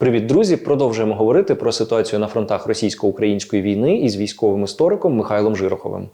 Привіт, друзі! Продовжуємо говорити про ситуацію на фронтах російсько-української війни із військовим істориком Михайлом Жироховим.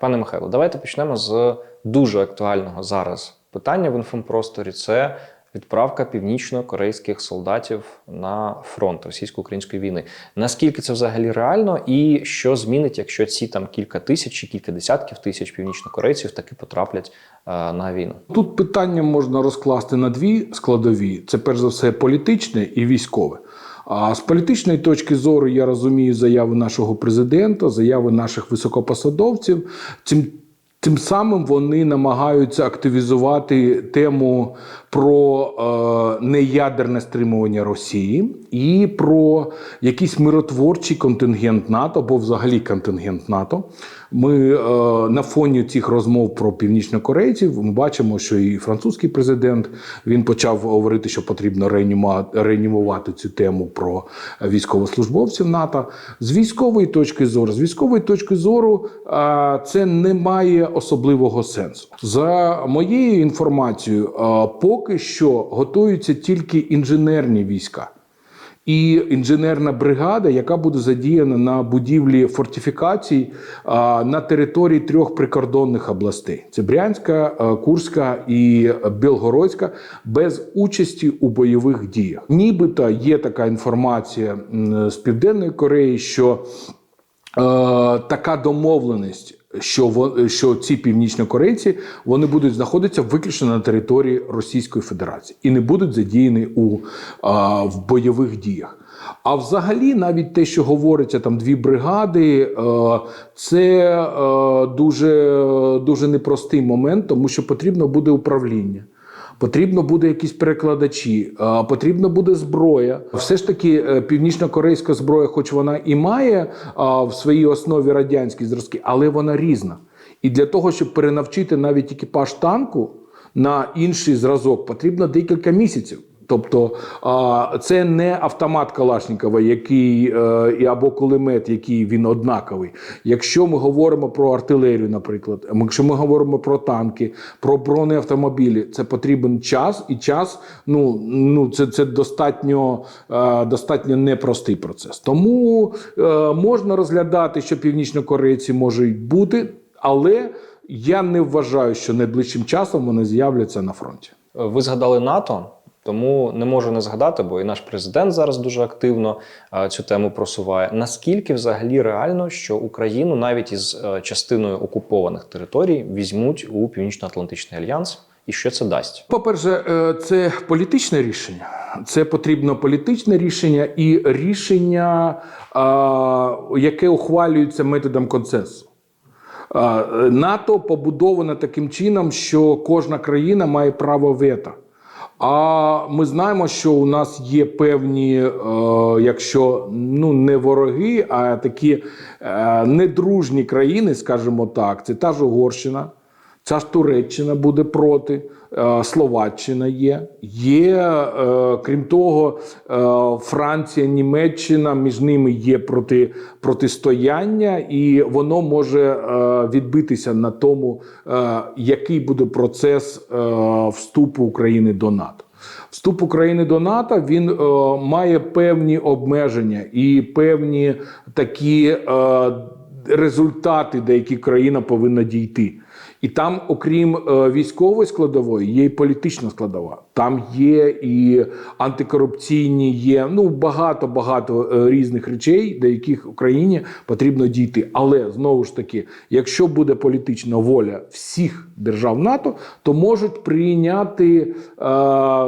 Пане Михайло, давайте почнемо з дуже актуального зараз питання в інфопросторі. Це відправка північно-корейських солдатів на фронт російсько-української війни. Наскільки це взагалі реально, і що змінить, якщо ці там кілька тисяч чи кілька десятків тисяч північнокорейців таки потраплять е, на війну? Тут питання можна розкласти на дві складові: це перш за все політичне і військове. А з політичної точки зору я розумію заяви нашого президента, заяви наших високопосадовців. Цим Тим самим вони намагаються активізувати тему про е, неядерне стримування Росії і про якийсь миротворчий контингент НАТО або взагалі контингент НАТО. Ми е, на фоні цих розмов про північнокорейців ми бачимо, що і французький президент він почав говорити, що потрібно реанімувати, цю тему про військовослужбовців НАТО. З військової точки зору, з військової точки зору, е, це не має особливого сенсу. За моєю інформацією, е, поки що готуються тільки інженерні війська. І інженерна бригада, яка буде задіяна на будівлі фортифікацій на території трьох прикордонних областей: це Брянська, Курська і Білгородська, без участі у бойових діях. Нібито є така інформація з Південної Кореї, що е, така домовленість. Що що ці північнокорейці вони будуть знаходитися виключно на території Російської Федерації і не будуть задіяні у а, в бойових діях. А взагалі, навіть те, що говориться там дві бригади, е, це е, дуже, дуже непростий момент, тому що потрібно буде управління. Потрібно буде якісь перекладачі, потрібно буде зброя. Все ж таки, е, північно-корейська зброя, хоч вона і має в своїй основі радянські зразки, але вона різна. І для того, щоб перенавчити навіть екіпаж танку на інший зразок, потрібно декілька місяців. Тобто це не автомат Калашникова, який е, або кулемет, який він однаковий. Якщо ми говоримо про артилерію, наприклад, якщо ми говоримо про танки, про бронеавтомобілі, це потрібен час, і час ну, ну це, це достатньо, е, достатньо непростий процес. Тому е, можна розглядати, що північнокорейці можуть бути, але я не вважаю, що найближчим часом вони з'являться на фронті. Ви згадали НАТО, тому не можу не згадати, бо і наш президент зараз дуже активно цю тему просуває. Наскільки взагалі реально, що Україну навіть із е, частиною окупованих територій візьмуть у Північно-Атлантичний альянс, і що це дасть? По-перше, е, це політичне рішення. Це потрібно політичне рішення і рішення, яке ухвалюється методом консенсусу. А, е, НАТО побудовано таким чином, що кожна країна має право вето. А ми знаємо, що у нас є певні, е, якщо ну не вороги, а такі е, недружні країни, скажімо так, це та ж Угорщина, ця ж Туреччина буде проти, е, Словаччина є. Є, е, крім того, е, Франція, Німеччина, між ними є проти, протистояння, і воно може відбитися на тому, який буде процес вступу України до НАТО. Вступ України до НАТО він е, має певні обмеження і певні такі е, результати, до яких країна повинна дійти. І там, окрім е, військової складової, є і політична складова. Там є і антикорупційні, є ну багато багато е, різних речей, до яких Україні потрібно дійти. Але знову ж таки, якщо буде політична воля всіх держав НАТО, то можуть прийняти е,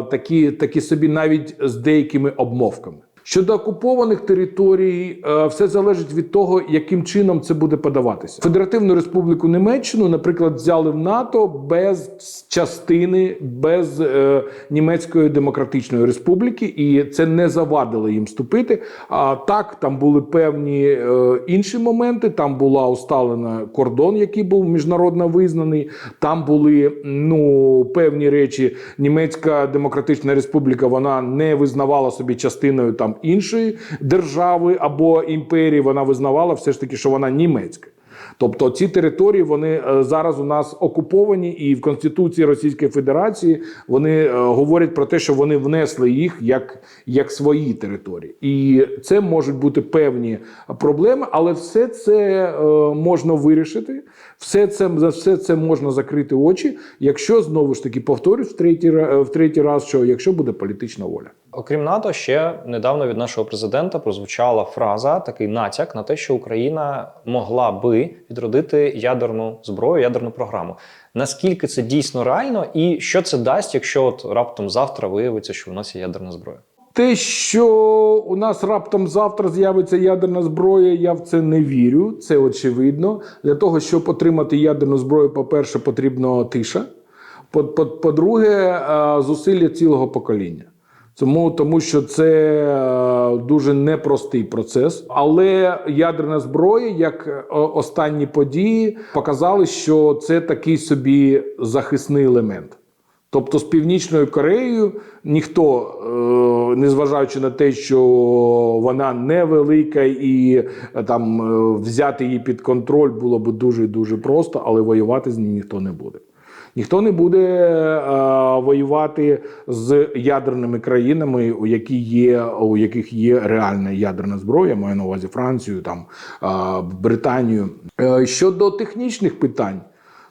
такі, такі собі навіть з деякими обмовками. Щодо окупованих територій, е, все залежить від того, яким чином це буде подаватися. Федеративну Республіку Німеччину, наприклад, взяли в НАТО без частини, без е, Німецької Демократичної Республіки, і це не завадило їм вступити. А так, там були певні е, інші моменти. Там була усталена кордон, який був міжнародно визнаний. Там були ну певні речі. Німецька Демократична Республіка вона не визнавала собі частиною там іншої держави або імперії. Вона визнавала все ж таки, що вона німецька. Тобто ці території вони е, зараз у нас окуповані, і в Конституції Російської Федерації вони е, говорять про те, що вони внесли їх як, як свої території, і це можуть бути певні проблеми, але все це е, можна вирішити. Все це за все це можна закрити очі, якщо знову ж таки повторюсь в третій, в третій раз, що якщо буде політична воля. Окрім НАТО, ще недавно від нашого президента прозвучала фраза, такий натяк на те, що Україна могла би відродити ядерну зброю, ядерну програму. Наскільки це дійсно реально, і що це дасть, якщо от раптом завтра виявиться, що в нас є ядерна зброя? Те, що у нас раптом завтра з'явиться ядерна зброя, я в це не вірю. Це очевидно. Для того, щоб отримати ядерну зброю, по-перше, потрібно тиша. По- по- По-друге, зусилля цілого покоління. Тому, тому що це е, дуже непростий процес. Але ядерна зброя, як е, останні події, показали, що це такий собі захисний елемент. Тобто з Північною Кореєю ніхто, е, незважаючи на те, що вона невелика і там взяти її під контроль було б дуже дуже просто, але воювати з нею ніхто не буде. Ніхто не буде е, воювати з ядерними країнами, у які є у яких є реальна ядерна зброя, маю на увазі Францію, там е, Британію. Е, щодо технічних питань.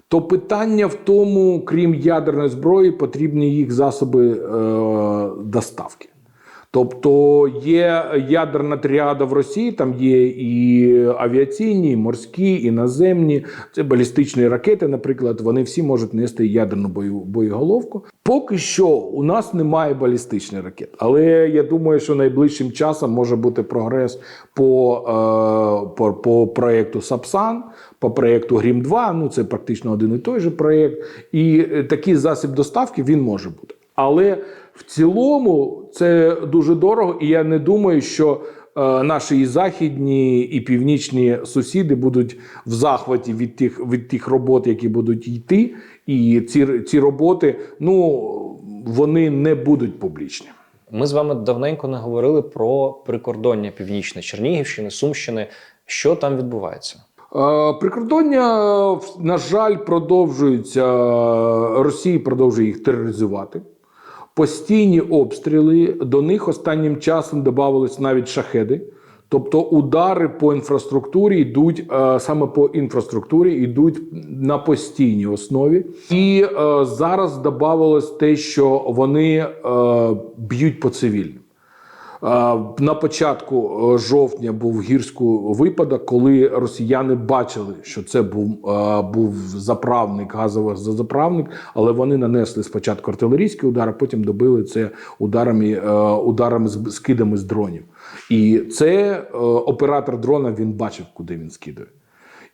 То питання в тому, крім ядерної зброї, потрібні їх засоби е, доставки. Тобто є ядерна тріада в Росії, там є і авіаційні, і морські, і наземні. Це балістичні ракети, наприклад, вони всі можуть нести ядерну боєголовку. Поки що у нас немає балістичних ракет, але я думаю, що найближчим часом може бути прогрес по, е, по, по проєкту Сапсан, по проєкту Грім 2 Ну це практично один і той же проєкт. І е, такий засіб доставки він може бути. Але в цілому це дуже дорого, і я не думаю, що е, наші і західні і північні сусіди будуть в захваті від тих від тих робот, які будуть йти. І ці, ці роботи ну вони не будуть публічні. Ми з вами давненько не говорили про прикордоння північне Чернігівщини, Сумщини. Що там відбувається? Е, Прикордоння, на жаль, продовжується. Росія продовжує їх тероризувати. Постійні обстріли до них останнім часом додавались навіть шахеди. Тобто удари по інфраструктурі йдуть е, саме по інфраструктурі йдуть на постійній основі. І е, зараз додавалось те, що вони е, б'ють по цивільним. На початку е, жовтня був гірську випадок, коли росіяни бачили, що це був, е, був заправник, газовий заправник, але вони нанесли спочатку артилерійський удар, а потім добили це ударами, е, ударами з скидами з дронів. І це оператор дрона він бачив, куди він скидає.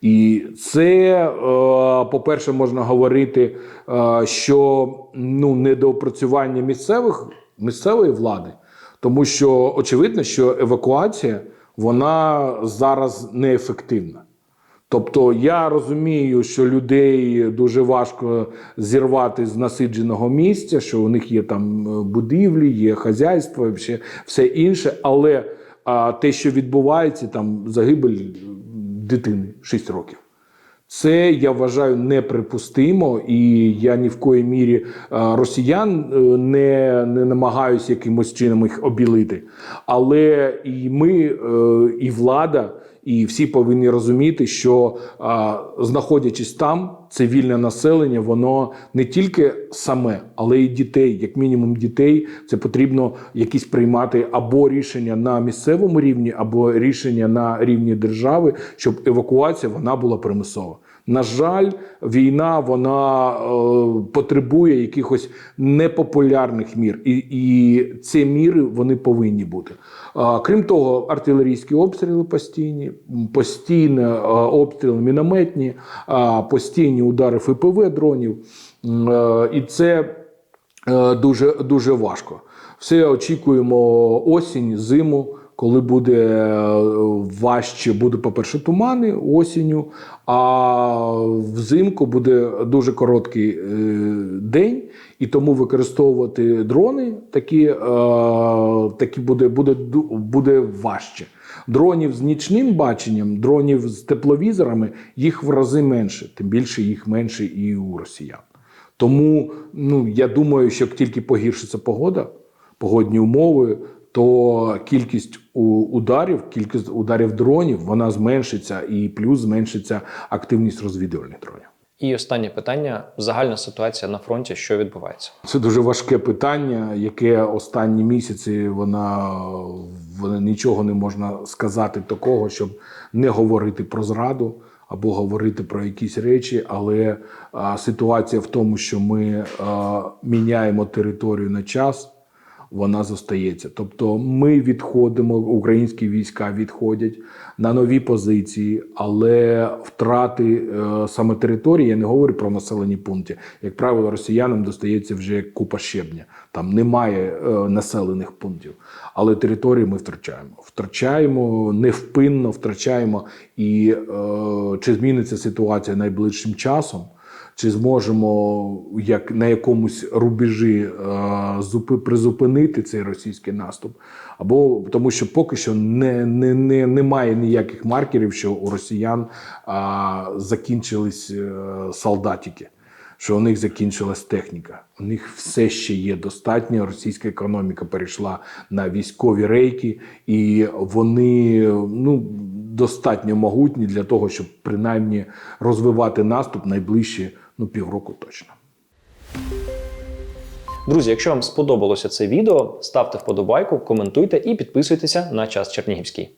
І це, по-перше, можна говорити, що ну, недоопрацювання місцевих, місцевої влади, тому що очевидно, що евакуація вона зараз неефективна. Тобто я розумію, що людей дуже важко зірвати з насидженого місця, що у них є там е, будівлі, є хазяйство, все, все інше. Але а, те, що відбувається, там загибель дитини 6 років. Це я вважаю неприпустимо, і я ні в коїй мірі росіян е, не, не намагаюся якимось чином їх обілити. Але і ми, е, і влада, і всі повинні розуміти, що а, знаходячись там, цивільне населення, воно не тільки саме, але й дітей, як мінімум дітей, це потрібно якісь приймати або рішення на місцевому рівні, або рішення на рівні держави, щоб евакуація вона була примусова. На жаль, війна вона е, потребує якихось непопулярних мір, і, і ці міри вони повинні бути. А, крім того, артилерійські обстріли постійні, постійні е, обстріли мінометні, а, постійні удари ФПВ дронів. Е, і це е, дуже, дуже важко. Все очікуємо осінь, зиму. Коли буде е, важче, буде, по-перше, тумани осінню, а взимку буде дуже короткий е, день, І тому використовувати дрони такі, е, такі буде, буде, буде важче. Дронів з нічним баченням, дронів з тепловізорами їх в рази менше, тим більше їх менше і у росіян. Тому ну, я думаю, що тільки погіршиться погода, погодні умови, то кількість ударів, кількість ударів дронів вона зменшиться, і плюс зменшиться активність розвідувальних дронів. І останнє питання: загальна ситуація на фронті, що відбувається? Це дуже важке питання, яке останні місяці вона, вона нічого не можна сказати такого, щоб не говорити про зраду або говорити про якісь речі. Але а, ситуація в тому, що ми а, міняємо територію на час. Вона зостається. Тобто ми відходимо, українські війська відходять на нові позиції, але втрати е, саме території, я не говорю про населені пункти. Як правило, росіянам достається вже купа щебня. Там немає е, населених пунктів. Але території ми втрачаємо. Втрачаємо невпинно, втрачаємо. І е, чи зміниться ситуація найближчим часом? Чи зможемо як на якомусь рубежі е, зупи, призупинити цей російський наступ? Або тому, що поки що не, не, не, немає ніяких маркерів, що у росіян а, закінчились е, солдатики, що у них закінчилась техніка. У них все ще є достатньо. Російська економіка перейшла на військові рейки, і вони ну, достатньо могутні для того, щоб принаймні розвивати наступ найближчі ну, півроку точно. Друзі, якщо вам сподобалося це відео, ставте вподобайку, коментуйте і підписуйтеся на час Чернігівський.